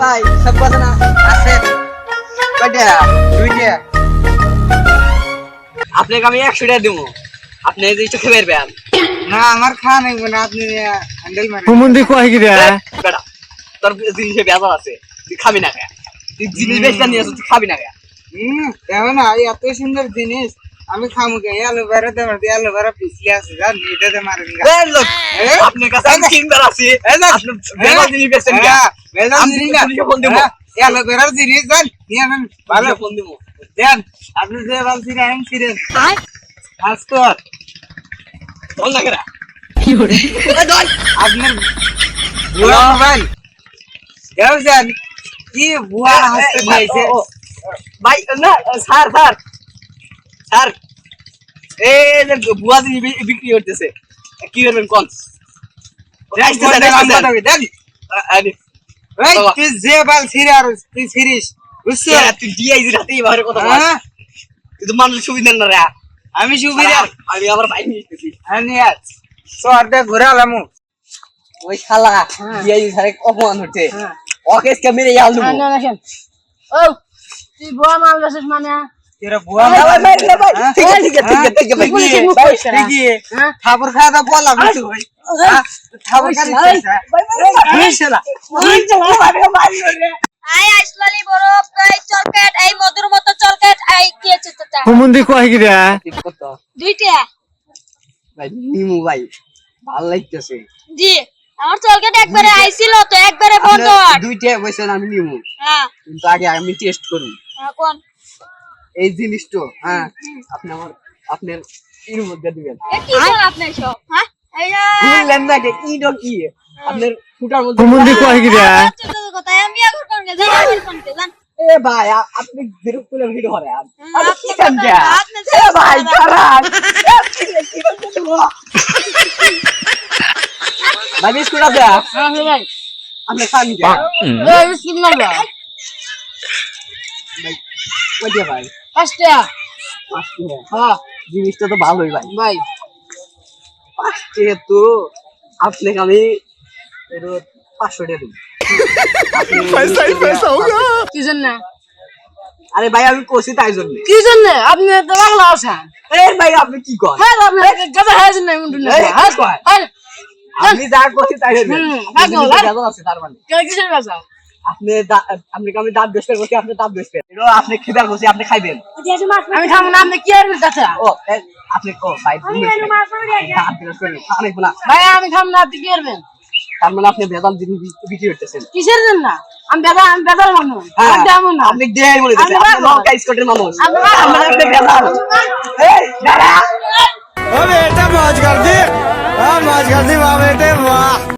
ভাই সব কথা না আছে। কয়টা? দুইটা। আপনাকে আমি একশো টাকা দেবো আপনি এই জিনিসটা খেয়ে বেরবেন না আমার খাওয়া নাই মানে আপনি হ্যান্ডেল মারেন। হুমুন্দি কয় কি রে বেটা তোর জিনিসে আছে তুই খাবি না কে তুই জিনিস নিয়ে আসো তুই খাবি না কে হুম দেখো না এই এত সুন্দর জিনিস। আমি খামু কে? অ্যালোভেরা দেবার অ্যালোভেরা পিছলে আছে জান এটাতে মারেন গা। এই লোক, আপনার কাছে আমি কিনবার আছি। এই লোক, আপনি বেজার জিনিস বেচছেন কে? হ্যাঁ, আমি জিনিস না। পুলিশে ফোন দেবো। হ্যাঁ, অ্যালোভেরার জিনিস জান নিয়ে নেন ভালো। ভালো ফোন দিব। দেন আপনি যে বলছিলেন আমি ছিলেন ভাস্কর ফোন না কেরা? আপনার বুয়া মোবাইল। দেখছেন কি বুয়া হাসতে পাইছে? ভাই না স্যার স্যার। স্যার জিনিস বিক্রি করতেছে। কি করবেন কোন। তুই যে বাল ছিড়ে আর তুই ছিড়িস বুঝছ? তুই দিয়ে এই রাতেই কথা হ্যাঁ? তুই তো মানুষ সুবিধা না রে। আমি সুবিধা আমি আবার বাইক ঘুরে আলামু ওই শালা দিয়ে ধারে অপমান হচ্ছে। ও তুই বুয়া মাল মানে? ঠাকুর খাওয়া দাওয়া বললাম না তুই? ঠাকুর খাওয়া দিচ্ছিস? এই শালা। আই আইসলালি বরফ এই চলকেট এই মধুর মতো চলকেট এই কি আছে তোটা? হুমুন্দি কয় কি রে ঠিক দুইটা। ভাই, নিমু ভাই, ভালো লাগতেছে। জি আমার চলকেট একবারে আইছিল তো একবারে বন্ধ দুইটা আমি নিমু। হ্যাঁ। কিন্তু আগে আমি টেস্ট হ্যাঁ, কোন? এই জিনিসটা হ্যাঁ। আপনি আমার আপনার এর মধ্যে দিবেন। এ কি আপনি সব? হ্যাঁ? বুঝলেন না যে কি আপনার ফুটার মধ্যে কয় কি রে? আচ্ছা, তো কথা আমি আগর গেছেন এ ভাই আপনি বিরক্ত করে ভিডিও করে আর হুম, আপনি আপনি কি খান কথা- এ ভাই খারাপ। খারাপ ভাই বিস্কুট আছে? হ্যাঁ ভাই। আপনি খান কে? এই বিস্কুট না ভাই ভাই। ওই হ্যাঁ। হ্যাঁ। জিনিসটা তো ভালোই ভাই। ভাই। পাঁচটি তো আপনাকে আমি এর পাঁচশো টাকা দিই আপনি- কি জন্য? আরে ভাই আমি কষি তাই জন্য। কি জন্য? আপনি তো বাংলা আছেন। ভাই আপনি কি করেন হ্যাঁ আপনি গাদা হয়ে যান না মুন্ডু না হ্যাঁ কয়। হ্যাঁ যা কষি তাই জন্য। ভেজাল আছে তার মানে। কিসের আপনি আপনাকে আমি দাঁত বেশ করছি আপনি দাঁত এটা আপনি খিদার করছি আপনি খাইবেন। আমি খাব না আপনি কি আর চাচা? ও আপনি ও ভাই দাঁত না ভাই আমি খাব না আপনি কি করবেন? তার মানে আপনি ভেজাল জিনিস বিক্রি- করতেছেন। কিসের জন্য? আমি বেদা আমি বেদার মানুষ। হ্যাঁ, আমি তেমন না। আপনি দেয় বলে দিচ্ছেন আপনি লঙ্কা স্কটের মানুষ। আমি বাবা। মানে আপনি ভেজাল। এই, দাঁড়া। ও বেটা মজ কর দি। মজ কর দি বাহ